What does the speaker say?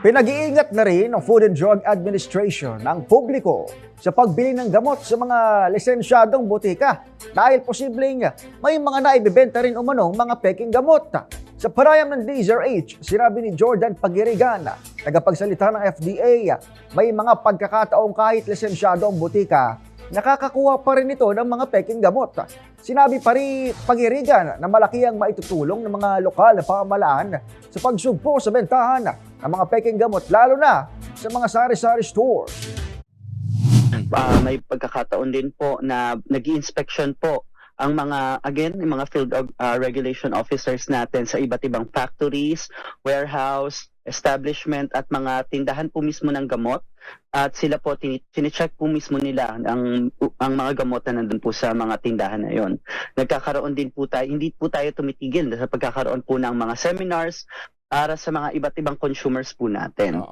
Pinag-iingat na rin ng Food and Drug Administration ang publiko sa pagbili ng gamot sa mga lisensyadong butika dahil posibleng may mga naibibenta rin umanong mga peking gamot. Sa parayam ng DZRH, sinabi ni Jordan Pagirigan, tagapagsalita ng FDA, may mga pagkakataong kahit lisensyado ang butika, nakakakuha pa rin ito ng mga peking gamot. Sinabi pa rin Pagirigan na malaki ang maitutulong ng mga lokal na pamahalaan sa pagsugpo sa bentahan ng mga peking gamot, lalo na sa mga sari-sari stores. Ah, may pagkakataon din po na nag inspection po ang mga, again, yung mga field of, ah, regulation officers natin sa iba't ibang factories, warehouse, establishment at mga tindahan po mismo ng gamot. At sila po, tini- tinicheck po mismo nila ang, ang mga gamot na nandun po sa mga tindahan na yon. Nagkakaroon din po tayo, hindi po tayo tumitigil sa pagkakaroon po ng mga seminars para sa mga iba't ibang consumers po natin. Oo.